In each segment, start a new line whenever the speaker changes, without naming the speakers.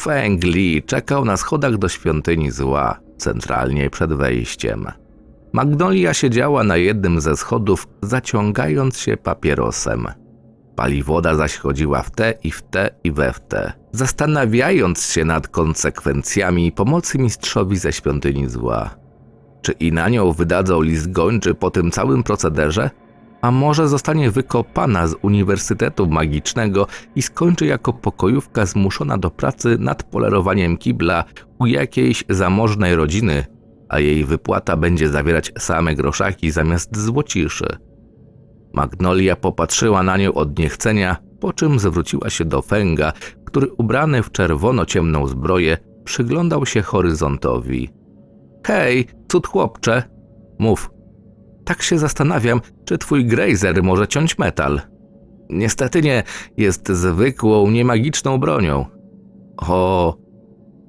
Feng Li czekał na schodach do świątyni zła, centralnie przed wejściem. Magnolia siedziała na jednym ze schodów, zaciągając się papierosem. Paliwoda zaś chodziła w te i w te i we w te, zastanawiając się nad konsekwencjami pomocy mistrzowi ze świątyni zła. Czy i na nią wydadzą list gończy po tym całym procederze? A może zostanie wykopana z Uniwersytetu Magicznego i skończy jako pokojówka zmuszona do pracy nad polerowaniem kibla u jakiejś zamożnej rodziny, a jej wypłata będzie zawierać same groszaki zamiast złociszy. Magnolia popatrzyła na nią od niechcenia, po czym zwróciła się do Fęga, który ubrany w czerwono-ciemną zbroję przyglądał się horyzontowi. Hej, cud chłopcze, mów. Tak się zastanawiam, czy twój Grazer może ciąć metal. Niestety nie, jest zwykłą, niemagiczną bronią. O,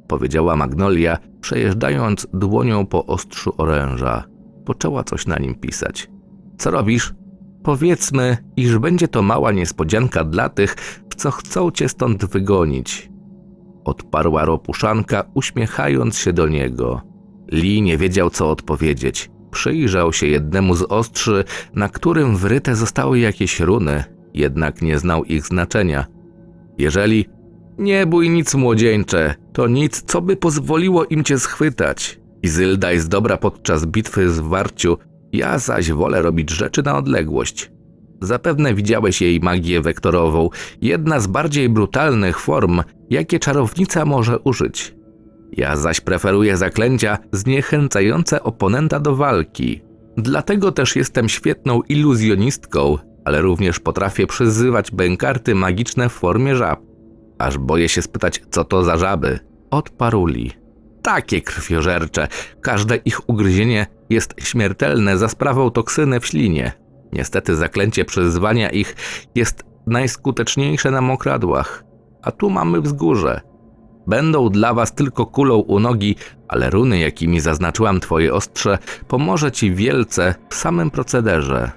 powiedziała Magnolia, przejeżdżając dłonią po ostrzu oręża. Poczęła coś na nim pisać. Co robisz? Powiedzmy, iż będzie to mała niespodzianka dla tych, co chcą cię stąd wygonić. Odparła ropuszanka, uśmiechając się do niego. Lee nie wiedział, co odpowiedzieć. Przyjrzał się jednemu z ostrzy, na którym wryte zostały jakieś runy, jednak nie znał ich znaczenia. Jeżeli nie bój nic młodzieńcze, to nic, co by pozwoliło im cię schwytać. Izylda jest dobra podczas bitwy z Warciu, ja zaś wolę robić rzeczy na odległość. Zapewne widziałeś jej magię wektorową, jedna z bardziej brutalnych form, jakie czarownica może użyć. Ja zaś preferuję zaklęcia zniechęcające oponenta do walki. Dlatego też jestem świetną iluzjonistką, ale również potrafię przyzywać bękarty magiczne w formie żab. Aż boję się spytać, co to za żaby. Odparł Lee. Takie krwiożercze. Każde ich ugryzienie jest śmiertelne za sprawą toksyny w ślinie. Niestety zaklęcie przyzwania ich jest najskuteczniejsze na mokradłach. A tu mamy wzgórze. Będą dla was tylko kulą u nogi, ale runy, jakimi zaznaczyłam twoje ostrze, pomoże ci wielce w samym procederze.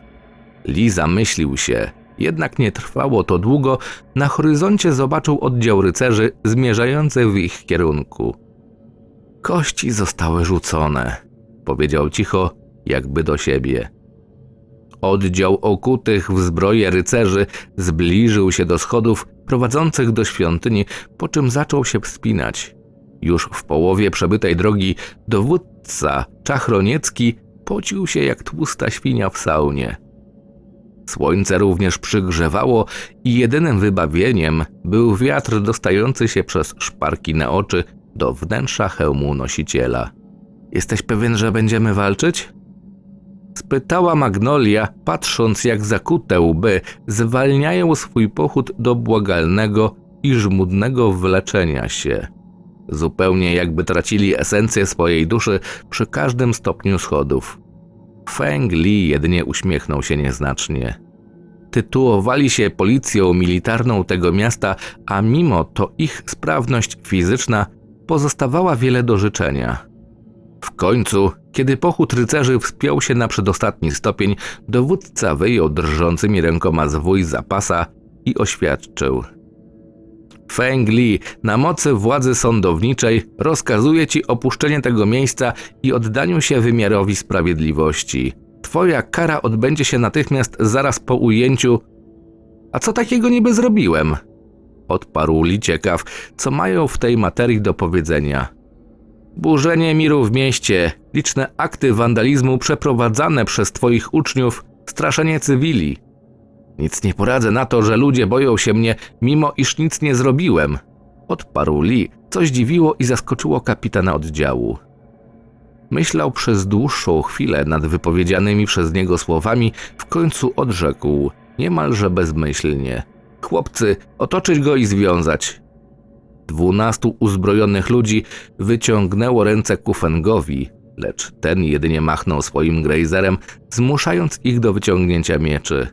Lee zamyślił się, jednak nie trwało to długo, na horyzoncie zobaczył oddział rycerzy zmierzający w ich kierunku. Kości zostały rzucone, powiedział cicho, jakby do siebie. Oddział okutych w zbroję rycerzy zbliżył się do schodów prowadzących do świątyni, po czym zaczął się wspinać. Już w połowie przebytej drogi dowódca Czachroniecki pocił się jak tłusta świnia w saunie. Słońce również przygrzewało i jedynym wybawieniem był wiatr dostający się przez szparki na oczy do wnętrza hełmu nosiciela. Jesteś pewien, że będziemy walczyć? Spytała Magnolia, patrząc jak zakute łby zwalniają swój pochód do błagalnego i żmudnego wleczenia się. Zupełnie jakby tracili esencję swojej duszy przy każdym stopniu schodów. Feng Li jedynie uśmiechnął się nieznacznie. Tytułowali się policją militarną tego miasta, a mimo to ich sprawność fizyczna pozostawała wiele do życzenia. W końcu, kiedy pochód rycerzy wspiął się na przedostatni stopień, dowódca wyjął drżącymi rękoma zwój za pasa i oświadczył. Feng Li, na mocy władzy sądowniczej rozkazuje ci opuszczenie tego miejsca i oddaniu się wymiarowi sprawiedliwości. Twoja kara odbędzie się natychmiast zaraz po ujęciu. A co takiego niby zrobiłem? Odparł Li ciekaw, co mają w tej materii do powiedzenia. Burzenie miru w mieście, liczne akty wandalizmu przeprowadzane przez twoich uczniów, straszenie cywili. Nic nie poradzę na to, że ludzie boją się mnie, mimo iż nic nie zrobiłem. Odparł Lee, co zdziwiło i zaskoczyło kapitana oddziału. Myślał przez dłuższą chwilę nad wypowiedzianymi przez niego słowami, w końcu odrzekł, niemalże bezmyślnie. Chłopcy, otoczyć go i związać. Dwunastu uzbrojonych ludzi wyciągnęło ręce ku Fengowi, lecz ten jedynie machnął swoim grejzerem, zmuszając ich do wyciągnięcia mieczy.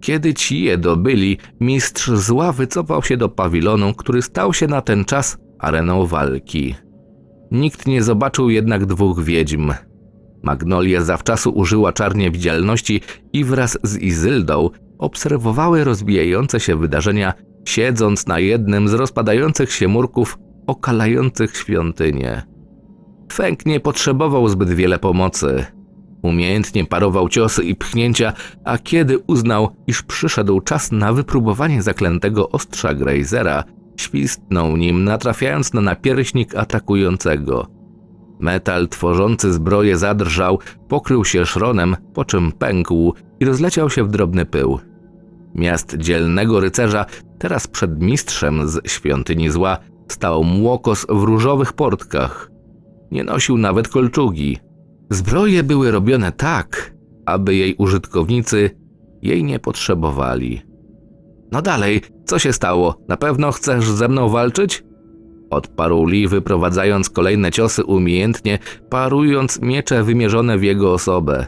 Kiedy ci je dobyli, mistrz zła wycofał się do pawilonu, który stał się na ten czas areną walki. Nikt nie zobaczył jednak dwóch wiedźm. Magnolia zawczasu użyła czarnie widzialności i wraz z Izyldą obserwowały rozwijające się wydarzenia siedząc na jednym z rozpadających się murków okalających świątynię. Fęk nie potrzebował zbyt wiele pomocy. Umiejętnie parował ciosy i pchnięcia, a kiedy uznał, iż przyszedł czas na wypróbowanie zaklętego ostrza Grazera, świstnął nim, natrafiając na napierśnik atakującego. Metal tworzący zbroję zadrżał, pokrył się szronem, po czym pękł i rozleciał się w drobny pył. Miast dzielnego rycerza, teraz przed mistrzem z świątyni zła, stał młokos w różowych portkach. Nie nosił nawet kolczugi. Zbroje były robione tak, aby jej użytkownicy jej nie potrzebowali. No dalej, co się stało? Na pewno chcesz ze mną walczyć? Odparł Lee, wyprowadzając kolejne ciosy umiejętnie, parując miecze wymierzone w jego osobę.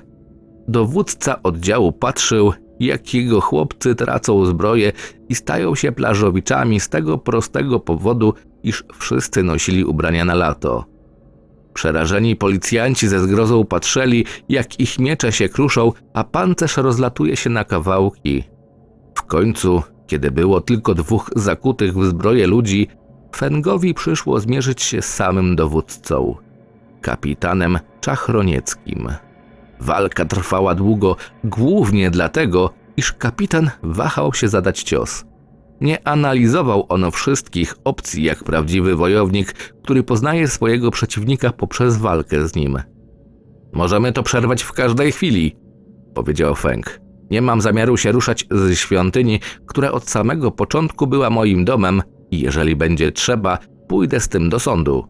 Dowódca oddziału patrzył, jak jego chłopcy tracą zbroję i stają się plażowiczami z tego prostego powodu, iż wszyscy nosili ubrania na lato. Przerażeni policjanci ze zgrozą patrzyli, jak ich miecze się kruszą, a pancerz rozlatuje się na kawałki. W końcu, kiedy było tylko dwóch zakutych w zbroję ludzi, Fengowi przyszło zmierzyć się z samym dowódcą, kapitanem Czachronieckim. Walka trwała długo, głównie dlatego, iż kapitan wahał się zadać cios. Nie analizował ono wszystkich opcji jak prawdziwy wojownik, który poznaje swojego przeciwnika poprzez walkę z nim. Możemy to przerwać w każdej chwili, powiedział Feng. Nie mam zamiaru się ruszać z świątyni, która od samego początku była moim domem i jeżeli będzie trzeba, pójdę z tym do sądu.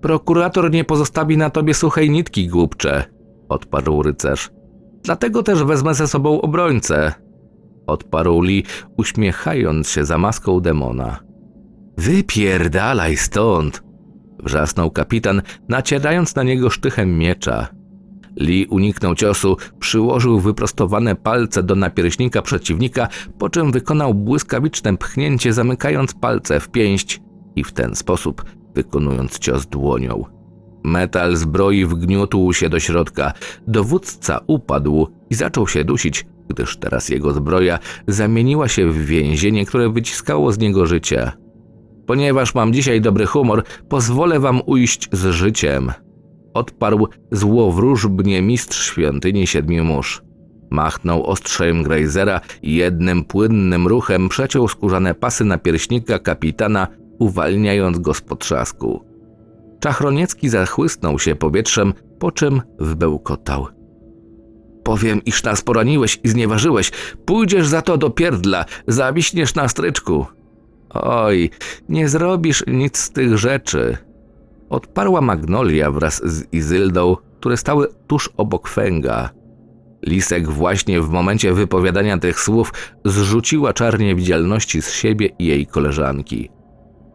Prokurator nie pozostawi na tobie suchej nitki, głupcze, odparł rycerz. Dlatego też wezmę ze sobą obrońcę, odparł Lee, uśmiechając się za maską demona. Wypierdalaj stąd! wrzasnął kapitan, nacierając na niego sztychem miecza. Lee uniknął ciosu, przyłożył wyprostowane palce do napierśnika przeciwnika, po czym wykonał błyskawiczne pchnięcie, zamykając palce w pięść i w ten sposób wykonując cios dłonią. Metal zbroi wgniótł się do środka. Dowódca upadł i zaczął się dusić, gdyż teraz jego zbroja zamieniła się w więzienie, które wyciskało z niego życie. Ponieważ mam dzisiaj dobry humor, pozwolę wam ujść z życiem. Odparł złowróżbnie mistrz świątyni siedmiu mórz. Machnął ostrzem Grazera i jednym płynnym ruchem przeciął skórzane pasy napierśnika kapitana, uwalniając go z potrzasku. Czachroniecki zachłysnął się powietrzem, po czym wbełkotał. Powiem, iż nas poraniłeś i znieważyłeś. Pójdziesz za to do pierdla, zawiśniesz na stryczku. Oj, nie zrobisz nic z tych rzeczy. Odparła Magnolia wraz z Izyldą, które stały tuż obok Fęga. Lisek właśnie w momencie wypowiadania tych słów zrzuciła czar niewidzialności z siebie i jej koleżanki.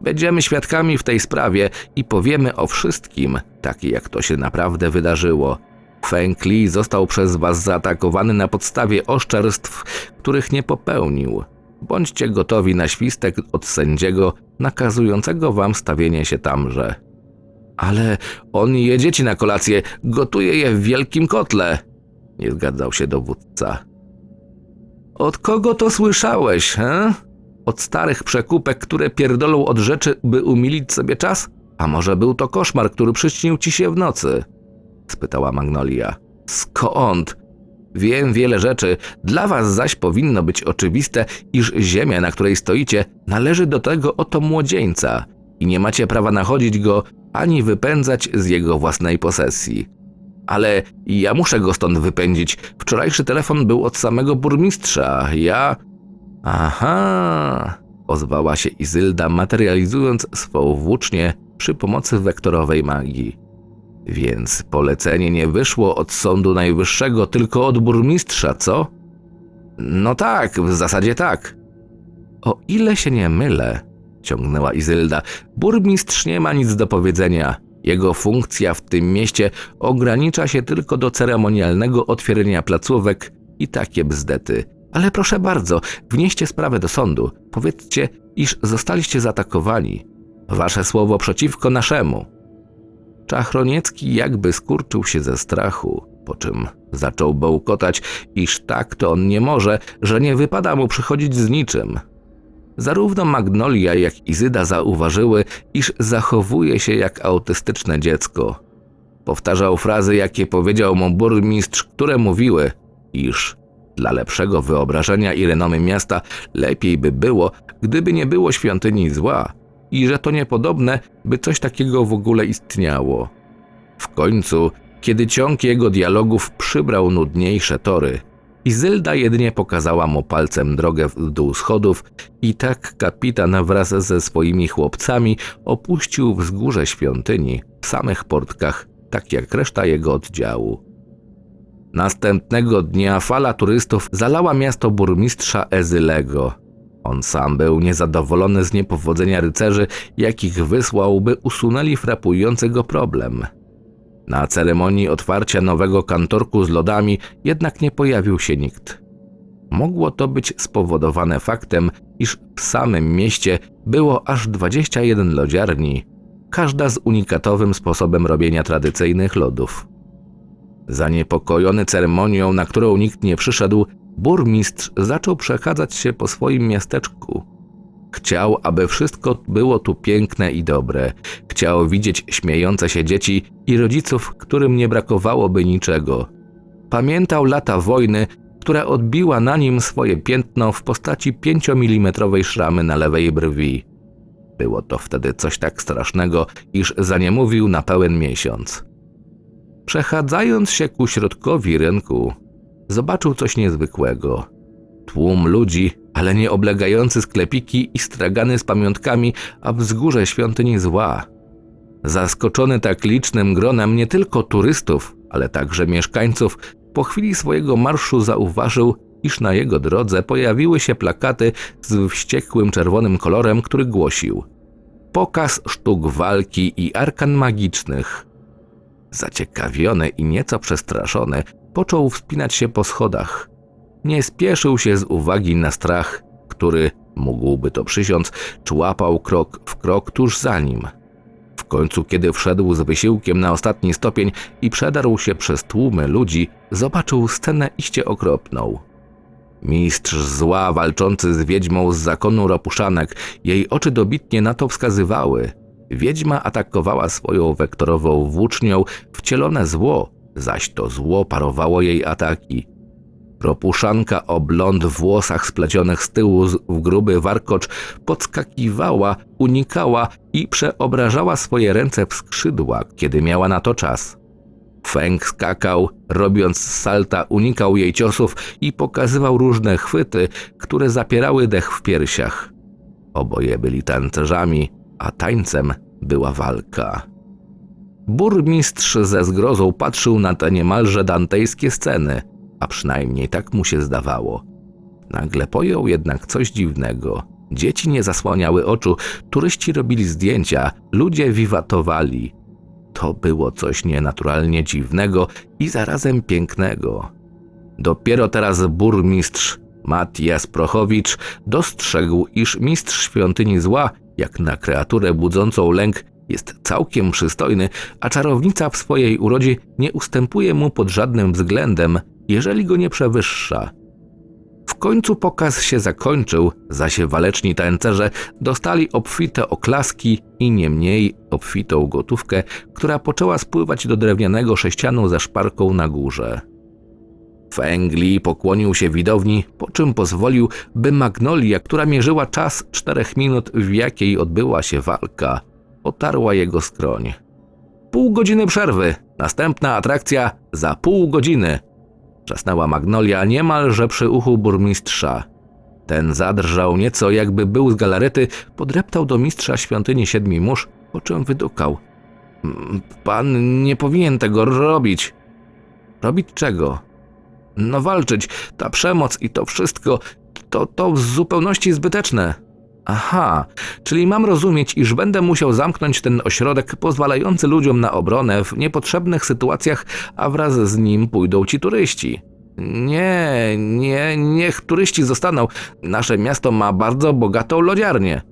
Będziemy świadkami w tej sprawie i powiemy o wszystkim, tak jak to się naprawdę wydarzyło. Feng Li został przez was zaatakowany na podstawie oszczerstw, których nie popełnił. Bądźcie gotowi na świstek od sędziego nakazującego wam stawienie się tamże. Ale on je dzieci na kolację, gotuje je w wielkim kotle. Nie zgadzał się dowódca. Od kogo to słyszałeś, he? Od starych przekupek, które pierdolą od rzeczy, by umilić sobie czas? A może był to koszmar, który przyśnił ci się w nocy? spytała Magnolia. Skąd? Wiem wiele rzeczy, dla was zaś powinno być oczywiste, iż ziemia, na której stoicie, należy do tego oto młodzieńca i nie macie prawa nachodzić go ani wypędzać z jego własnej posesji. Ale ja muszę go stąd wypędzić. Wczorajszy telefon był od samego burmistrza. Ja. Aha! ozwała się Izylda, materializując swą włócznię przy pomocy wektorowej magii. Więc polecenie nie wyszło od Sądu Najwyższego, tylko od burmistrza, co? No tak, w zasadzie tak. O ile się nie mylę, ciągnęła Izylda, burmistrz nie ma nic do powiedzenia. Jego funkcja w tym mieście ogranicza się tylko do ceremonialnego otwierania placówek i takie bzdety. Ale proszę bardzo, wnieście sprawę do sądu. Powiedzcie, iż zostaliście zaatakowani. Wasze słowo przeciwko naszemu. Czachroniecki jakby skurczył się ze strachu, po czym zaczął bełkotać, iż tak to on nie może, że nie wypada mu przychodzić z niczym. Zarówno Magnolia, jak i Zyda zauważyły, iż zachowuje się jak autystyczne dziecko. Powtarzał frazy, jakie powiedział mu burmistrz, które mówiły, iż dla lepszego wyobrażenia i renomy miasta lepiej by było, gdyby nie było świątyni zła i że to niepodobne, by coś takiego w ogóle istniało. W końcu, kiedy ciąg jego dialogów przybrał nudniejsze tory, Izylda jedynie pokazała mu palcem drogę w dół schodów i tak kapitan wraz ze swoimi chłopcami opuścił wzgórze świątyni w samych portkach, tak jak reszta jego oddziału. Następnego dnia fala turystów zalała miasto burmistrza Ezylego. On sam był niezadowolony z niepowodzenia rycerzy, jakich wysłał, by usunęli frapujący go problem. Na ceremonii otwarcia nowego kantorku z lodami jednak nie pojawił się nikt. Mogło to być spowodowane faktem, iż w samym mieście było aż 21 lodziarni, każda z unikatowym sposobem robienia tradycyjnych lodów. Zaniepokojony ceremonią, na którą nikt nie przyszedł, burmistrz zaczął przechadzać się po swoim miasteczku. Chciał, aby wszystko było tu piękne i dobre. Chciał widzieć śmiejące się dzieci i rodziców, którym nie brakowałoby niczego. Pamiętał lata wojny, która odbiła na nim swoje piętno w postaci pięciomilimetrowej szramy na lewej brwi. Było to wtedy coś tak strasznego, iż zaniemówił na pełen miesiąc. Przechadzając się ku środkowi rynku, zobaczył coś niezwykłego. Tłum ludzi, ale nie oblegający sklepiki i stragany z pamiątkami, a wzgórze świątyni zła. Zaskoczony tak licznym gronem nie tylko turystów, ale także mieszkańców, po chwili swojego marszu zauważył, iż na jego drodze pojawiły się plakaty z wściekłym czerwonym kolorem, który głosił Pokaz sztuk walki i arkan magicznych. Zaciekawiony i nieco przestraszony, począł wspinać się po schodach. Nie spieszył się z uwagi na strach, który, mógłby to przysiąc, człapał krok w krok tuż za nim. W końcu, kiedy wszedł z wysiłkiem na ostatni stopień i przedarł się przez tłumy ludzi, zobaczył scenę iście okropną. Mistrz zła walczący z wiedźmą z zakonu Ropuszanek, jej oczy dobitnie na to wskazywały. Wiedźma atakowała swoją wektorową włócznią wcielone zło, zaś to zło parowało jej ataki. Propuszanka o blond włosach splecionych z tyłu w gruby warkocz podskakiwała, unikała i przeobrażała swoje ręce w skrzydła, kiedy miała na to czas. Feng skakał, robiąc salta, unikał jej ciosów i pokazywał różne chwyty, które zapierały dech w piersiach. Oboje byli tancerzami, a tańcem była walka. Burmistrz ze zgrozą patrzył na te niemalże dantejskie sceny, a przynajmniej tak mu się zdawało. Nagle pojął jednak coś dziwnego. Dzieci nie zasłaniały oczu, turyści robili zdjęcia, ludzie wiwatowali. To było coś nienaturalnie dziwnego i zarazem pięknego. Dopiero teraz burmistrz Matias Prochowicz dostrzegł, iż mistrz świątyni zła, jak na kreaturę budzącą lęk, jest całkiem przystojny, a czarownica w swojej urodzie nie ustępuje mu pod żadnym względem, jeżeli go nie przewyższa. W końcu pokaz się zakończył, zaś waleczni tańcerze dostali obfite oklaski i nie mniej obfitą gotówkę, która poczęła spływać do drewnianego sześcianu ze szparką na górze. Fengli pokłonił się widowni, po czym pozwolił, by Magnolia, która mierzyła czas czterech minut, w jakiej odbyła się walka, otarła jego skroń. Pół godziny przerwy, następna atrakcja za pół godziny. Czasnęła Magnolia niemalże przy uchu burmistrza. Ten zadrżał nieco, jakby był z galarety, podreptał do mistrza świątyni siedmiu mórz, po czym wydukał. "Mm, Pan nie powinien tego robić. Robić czego? No walczyć, ta przemoc i to wszystko, to, to w zupełności zbyteczne. Aha, czyli mam rozumieć, iż będę musiał zamknąć ten ośrodek pozwalający ludziom na obronę w niepotrzebnych sytuacjach, a wraz z nim pójdą ci turyści. Nie, nie, niech turyści zostaną. Nasze miasto ma bardzo bogatą lodziarnię.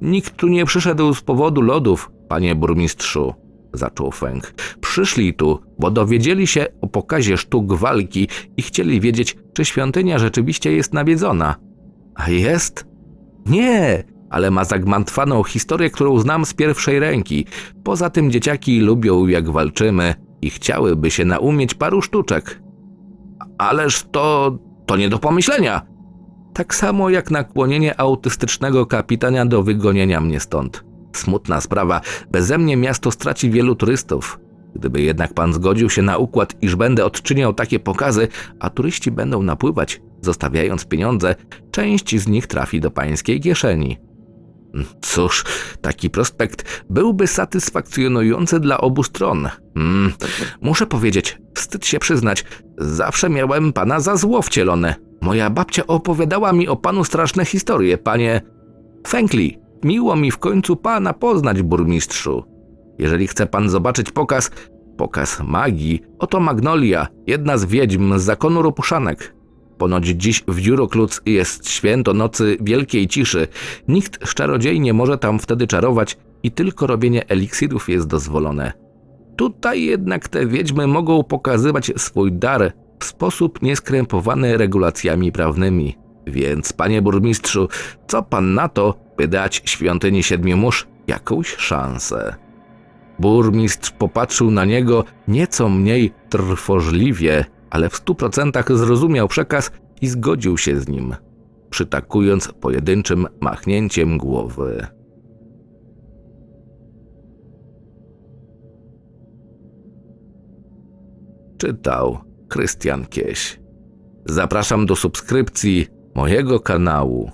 Nikt tu nie przyszedł z powodu lodów, panie burmistrzu, zaczął Feng. Przyszli tu, bo dowiedzieli się o pokazie sztuk walki i chcieli wiedzieć, czy świątynia rzeczywiście jest nawiedzona. A jest? Nie, ale ma zagmatwaną historię, którą znam z pierwszej ręki. Poza tym dzieciaki lubią jak walczymy i chciałyby się naumieć paru sztuczek. Ależ to... to nie do pomyślenia. Tak samo jak nakłonienie autystycznego kapitania do wygonienia mnie stąd. Smutna sprawa, beze mnie miasto straci wielu turystów. Gdyby jednak pan zgodził się na układ, iż będę odczyniał takie pokazy, a turyści będą napływać, zostawiając pieniądze, część z nich trafi do pańskiej kieszeni. Cóż, taki prospekt byłby satysfakcjonujący dla obu stron. Mm, muszę powiedzieć, wstyd się przyznać, zawsze miałem pana za zło wcielone. Moja babcia opowiadała mi o panu straszne historie, panie Fękli. Miło mi w końcu pana poznać, burmistrzu. Jeżeli chce pan zobaczyć pokaz, pokaz magii, oto Magnolia, jedna z wiedźm z zakonu Ropuszanek. Ponoć dziś w Dziurokluc jest święto nocy wielkiej ciszy. Nikt z czarodziej nie może tam wtedy czarować i tylko robienie eliksirów jest dozwolone. Tutaj jednak te wiedźmy mogą pokazywać swój dar w sposób nieskrępowany regulacjami prawnymi. Więc, panie burmistrzu, co pan na to, by dać świątyni siedmiu mórz jakąś szansę? Burmistrz popatrzył na niego nieco mniej trwożliwie, ale w stu procentach zrozumiał przekaz i zgodził się z nim, przytakując pojedynczym machnięciem głowy. Czytał Krystian Kieś. Zapraszam do subskrypcji mojego kanału.